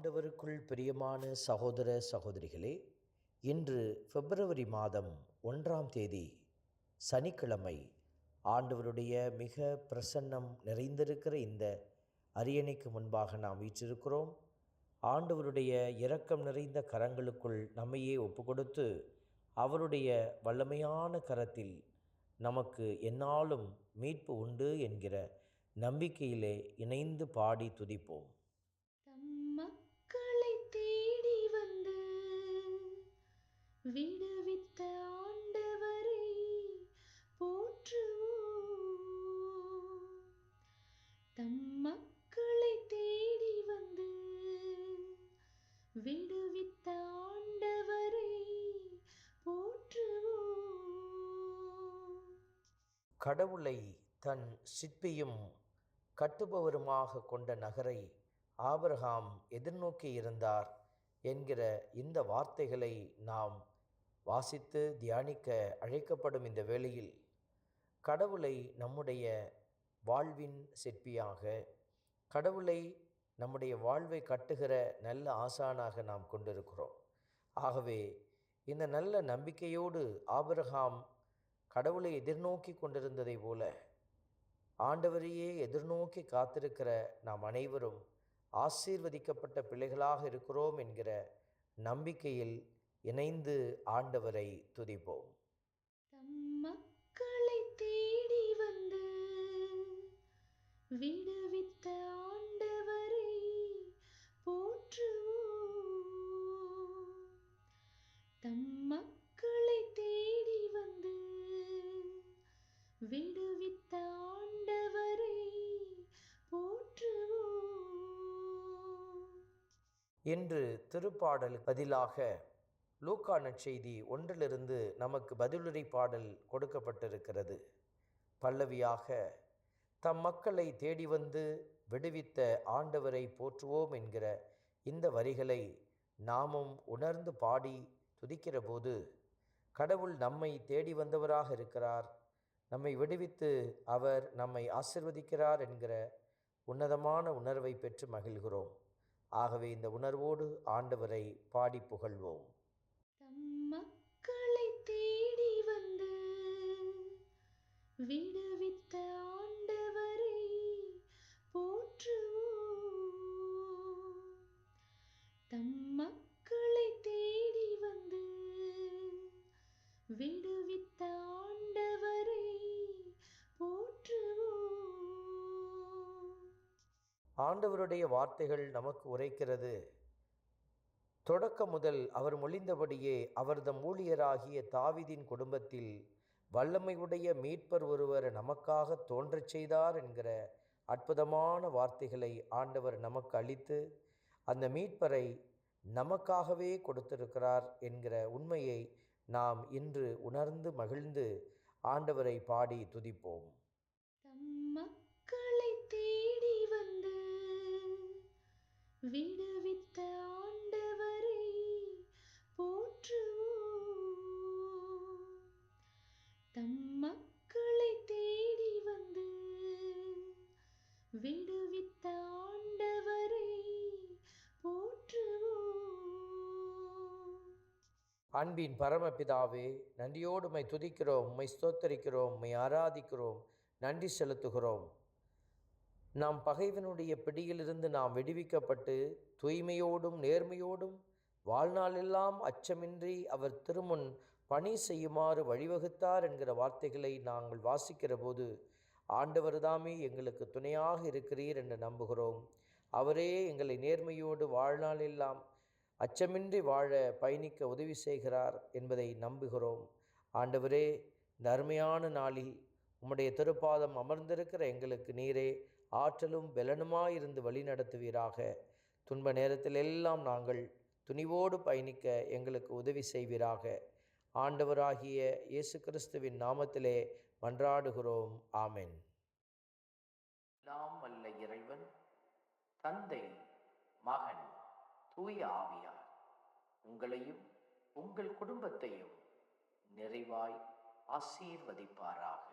ஆண்டவருக்குள் பிரியமான சகோதர சகோதரிகளே இன்று பிப்ரவரி மாதம் ஒன்றாம் தேதி சனிக்கிழமை ஆண்டவருடைய மிக பிரசன்னம் நிறைந்திருக்கிற இந்த அரியணைக்கு முன்பாக நாம் வீற்றிருக்கிறோம். ஆண்டவருடைய இரக்கம் நிறைந்த கரங்களுக்குள் நம்மையே ஒப்புக்கொடுத்து அவருடைய வல்லமையான கரத்தில் நமக்கு என்னாலும் மீட்பு உண்டு என்கிற நம்பிக்கையிலே இணைந்து பாடி துதிப்போம். விடுவித்த ஆண்டவரை போற்றுவோம். தம் மக்களை தேடி வந்து விடுவித்த ஆண்டவரை போற்றுவோம். கடவுளை தன் சிற்பியும் கட்டுபவருமாக கொண்ட நகரை ஆபிரகாம் எதிர்நோக்கி இருந்தார் என்கிற இந்த வார்த்தைகளை நாம் வாசித்து தியானிக்க அழைக்கப்படும் இந்த வேளையில் கடவுளை நம்முடைய வாழ்வின் சிற்பியாக கடவுளை நம்முடைய வாழ்வை கட்டுகிற நல்ல ஆசானாக நாம் கொண்டிருக்கிறோம். ஆகவே இந்த நல்ல நம்பிக்கையோடு ஆபிரகாம் கடவுளை எதிர்நோக்கி கொண்டிருந்ததை போல ஆண்டவரையே எதிர்நோக்கி காத்திருக்கிற நாம் அனைவரும் ஆசீர்வதிக்கப்பட்ட பிள்ளைகளாக இருக்கிறோம் என்கிற நம்பிக்கையில் இணைந்து ஆண்டவரை துதிப்போம். மக்களை தேடி வந்து விடுவித்த ஆண்டவரை போற்றுவோம். தம் மக்களை தேடி வந்து விடுவித்த ஆண்டவரை போற்றுவோம். இன்று திருப்பாடல் பதிலாக லூக்கா நற்செய்தி ஒன்றிலிருந்து நமக்கு பதிலுரை பாடல் கொடுக்கப்பட்டிருக்கிறது. பல்லவியாக தம் மக்களை தேடி வந்து விடுவித்த ஆண்டவரை போற்றுவோம் என்கிற இந்த வரிகளை நாமும் உணர்ந்து பாடி துதிக்கிற போது கடவுள் நம்மை தேடி வந்தவராக இருக்கிறார். நம்மை விடுவித்து அவர் நம்மை ஆசிர்வதிக்கிறார் என்கிற உன்னதமான உணர்வை பெற்று மகிழ்கிறோம். ஆகவே இந்த உணர்வோடு ஆண்டவரை பாடி புகழ்வோம். ஆண்டவருடைய வார்த்தைகள் நமக்கு உரைக்கிறது. தொடக்க முதல் அவர் மொழிந்தபடியே அவர்தம் ஊழியராகிய தாவிதின் குடும்பத்தில் வல்லமையுடைய மீட்பர் ஒருவர் நமக்காக தோன்றச் செய்தார் என்கிற அற்புதமான வார்த்தைகளை ஆண்டவர் நமக்கு அளித்து அந்த மீட்பரை நமக்காகவே கொடுத்திருக்கிறார் என்கிற உண்மையை நாம் இன்று உணர்ந்து மகிழ்ந்து ஆண்டவரை பாடி துதிப்போம். தம் மக்களை விடுவித்த ஆண்டவரை போற்றுவோம். தம் மக்களை தேடி வந்து விடுவித்த ஆண்டவரை போற்றுவோம். அன்பின் பரமபிதாவே நன்றியோடு மை துதிக்கிறோம் உம்மை ஸ்தோத்தரிக்கிறோம் உம்மை ஆராதிக்கிறோம் நன்றி செலுத்துகிறோம். நாம் பகைவனுடைய பிடியிலிருந்து நாம் விடுவிக்கப்பட்டு தூய்மையோடும் நேர்மையோடும் வாழ்நாளெல்லாம் அச்சமின்றி அவர் திருமுன் பணி செய்யுமாறு வழிவகுத்தார் என்கிற வார்த்தைகளை நாங்கள் வாசிக்கிற போது ஆண்டவர்தாமே எங்களுக்கு துணையாக இருக்கிறீர் என்று நம்புகிறோம். அவரே எங்களை நேர்மையோடு வாழ்நாளெல்லாம் அச்சமின்றி வாழ பயணிக்க உதவி செய்கிறார் என்பதை நம்புகிறோம். ஆண்டவரே இந்த அருமையான நாளில் உம்முடைய திருப்பாதம் அமர்ந்திருக்கிற எங்களுக்கு நீரே ஆற்றலும் பலனுமாயிருந்து வழி நடத்துவீராக. துன்ப நேரத்தில் எல்லாம் நாங்கள் துணிவோடு பயணிக்க எங்களுக்கு உதவி செய்வீராக. ஆண்டவராகிய இயேசு கிறிஸ்துவின் நாமத்திலே மன்றாடுகிறோம். ஆமென். நாம் வல்ல இறைவன் தந்தை மகன் தூய ஆவியார் உங்களையும் உங்கள் குடும்பத்தையும் நிறைவாய் ஆசீர்வதிப்பாராக.